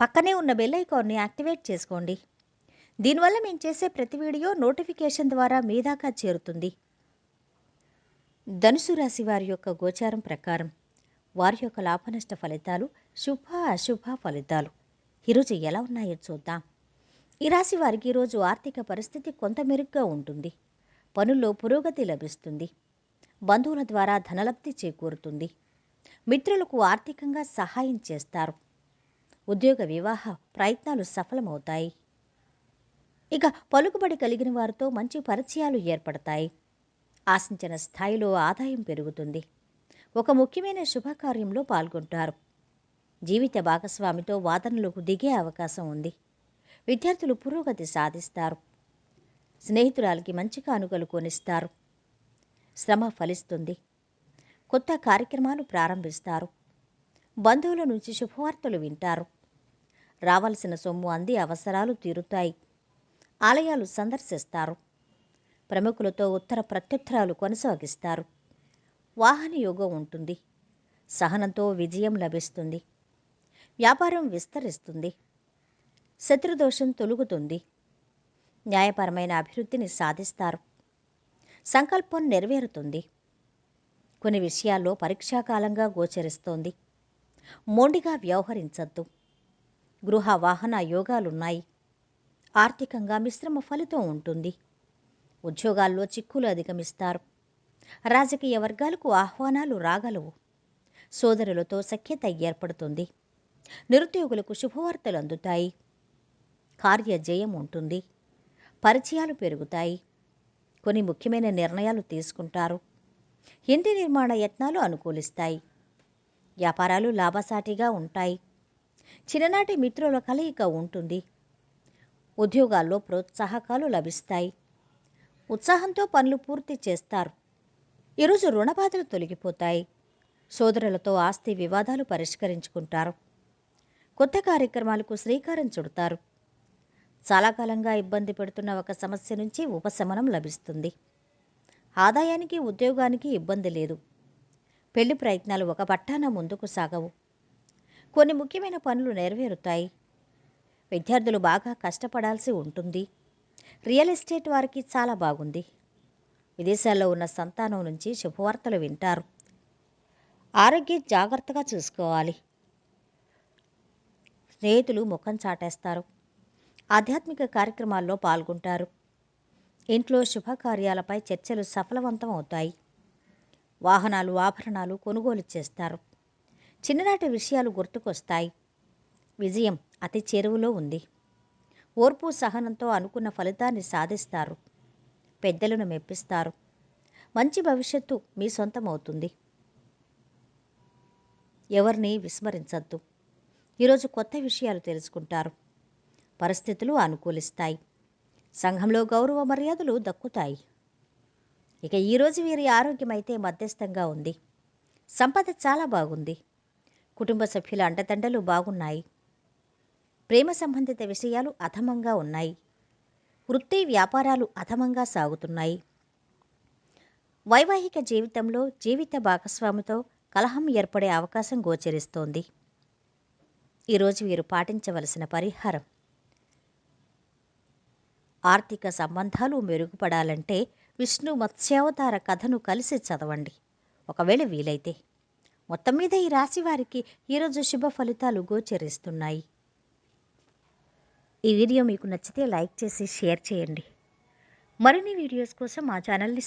పక్కనే ఉన్న బెల్ ఐకాన్ని యాక్టివేట్ చేసుకోండి. దీనివల్ల మేము చేసే ప్రతి వీడియో నోటిఫికేషన్ ద్వారా మీ దాకా చేరుతుంది. ధనుసు రాశి వారి యొక్క గోచారం ప్రకారం వారి యొక్క లాభనష్ట ఫలితాలు శుభ అశుభ ఫలితాలు. ఈరోజు ఎలా ఉన్నాయో చూద్దాం. ఈ రాశి వారికి ఈరోజు ఆర్థిక పరిస్థితి కొంత మెరుగ్గా ఉంటుంది. పనుల్లో పురోగతి లభిస్తుంది. బంధువుల ద్వారా ధనలబ్ధి చేకూరుతుంది. మిత్రులకు ఆర్థికంగా సహాయం చేస్తారు. ఉద్యోగ వివాహ ప్రయత్నాలు సఫలమవుతాయి. ఇక పలుకుబడి కలిగిన వారితో మంచి పరిచయాలు ఏర్పడతాయి. ఆశించిన స్థాయిలో ఆదాయం పెరుగుతుంది. ఒక ముఖ్యమైన శుభకార్యంలో పాల్గొంటారు. జీవిత భాగస్వామితో వాదనలకు దిగే అవకాశం ఉంది. విద్యార్థులు పురోగతి సాధిస్తారు. స్నేహితురాలకి మంచి కానుకలు కొనిస్తారు. శ్రమ ఫలిస్తుంది. కొత్త కార్యక్రమాలు ప్రారంభిస్తారు. బంధువుల నుంచి శుభవార్తలు వింటారు. రావాల్సిన సొమ్ము అంది అవసరాలు తీరుతాయి. ఆలయాలు సందర్శిస్తారు. ప్రముఖులతో ఉత్తర ప్రత్యుత్తరాలు కొనసాగిస్తారు. వాహన యోగం ఉంటుంది. సహనంతో విజయం లభిస్తుంది. వ్యాపారం విస్తరిస్తుంది. శత్రుదోషం తొలుగుతుంది. న్యాయపరమైన అభివృద్ధిని సాధిస్తారు. సంకల్పం నెరవేరుతుంది. కొన్ని విషయాల్లో పరీక్షాకాలంగా గోచరిస్తోంది. మొండిగా వ్యవహరించద్దు. గృహ వాహన యోగాలున్నాయి. ఆర్థికంగా మిశ్రమ ఫలితం ఉంటుంది. ఉద్యోగాల్లో చిక్కులు అధిగమిస్తారు. రాజకీయ వర్గాలకు ఆహ్వానాలు రాగలవు. సోదరులతో సఖ్యత ఏర్పడుతుంది. నిరుద్యోగులకు శుభవార్తలు అందుతాయి. కార్య జయం ఉంటుంది. పరిచయాలు పెరుగుతాయి. కొన్ని ముఖ్యమైన నిర్ణయాలు తీసుకుంటారు. ఇంటి నిర్మాణ యత్నాలు అనుకూలిస్తాయి. వ్యాపారాలు లాభసాటిగా ఉంటాయి. చిన్ననాటి మిత్రుల కలయిక ఉంటుంది. ఉద్యోగాల్లో ప్రోత్సాహకాలు లభిస్తాయి. ఉత్సాహంతో పనులు పూర్తి చేస్తారు. ఈరోజు రుణబాధలు తొలగిపోతాయి. సోదరులతో ఆస్తి వివాదాలు పరిష్కరించుకుంటారు. కొత్త కార్యక్రమాలకు శ్రీకారం చుడతారు. చాలా కాలంగా ఇబ్బంది పెడుతున్న ఒక సమస్య నుంచి ఉపశమనం లభిస్తుంది. ఆదాయానికి ఉద్యోగానికి ఇబ్బంది లేదు. పెళ్ళి ప్రయత్నాలు ఒక పట్టాన ముందుకు సాగవు. కొన్ని ముఖ్యమైన పనులు నెరవేరుతాయి. విద్యార్థులు బాగా కష్టపడాల్సి ఉంటుంది. రియల్ ఎస్టేట్ వారికి చాలా బాగుంది. విదేశాల్లో ఉన్న సంతానం నుంచి శుభవార్తలు వింటారు. ఆరోగ్యం జాగ్రత్తగా చూసుకోవాలి. స్నేహితులు ముఖం చాటేస్తారు. ఆధ్యాత్మిక కార్యక్రమాల్లో పాల్గొంటారు. ఇంట్లో శుభకార్యాలపై చర్చలు సఫలవంతం అవుతాయి. వాహనాలు ఆభరణాలు కొనుగోలు చేస్తారు. చిన్ననాటి విషయాలు గుర్తుకొస్తాయి. విజయం అతి చేరువలో ఉంది. ఓర్పు సహనంతో అనుకున్న ఫలితాన్ని సాధిస్తారు. పెద్దలను మెప్పిస్తారు. మంచి భవిష్యత్తు మీ సొంతమవుతుంది. ఎవరిని విస్మరించద్దు. ఈరోజు కొత్త విషయాలు తెలుసుకుంటారు. పరిస్థితులు అనుకూలిస్తాయి. సంఘంలో గౌరవ మర్యాదలు దక్కుతాయి. ఇక ఈరోజు వీరి ఆరోగ్యం అయితే మధ్యస్థంగా ఉంది. సంపద చాలా బాగుంది. కుటుంబ సభ్యుల అండదండలు బాగున్నాయి. ప్రేమ సంబంధిత విషయాలు అధమంగా ఉన్నాయి. వృత్తి వ్యాపారాలు అధమంగా సాగుతున్నాయి. వైవాహిక జీవితంలో జీవిత భాగస్వామితో కలహం ఏర్పడే అవకాశం గోచరిస్తోంది. ఈరోజు వీరు పాటించవలసిన పరిహారం. ఆర్థిక సంబంధాలు మెరుగుపడాలంటే విష్ణు మత్స్యావతార కథను కలిసి చదవండి. ఒకవేళ వీలైతే. మొత్తం మీద ఈ రాశి వారికి ఈరోజు శుభ ఫలితాలు గోచరిస్తున్నాయి. ఈ వీడియో మీకు నచ్చితే లైక్ చేసి షేర్ చేయండి. మరిన్ని వీడియోస్ కోసం మా ఛానల్ని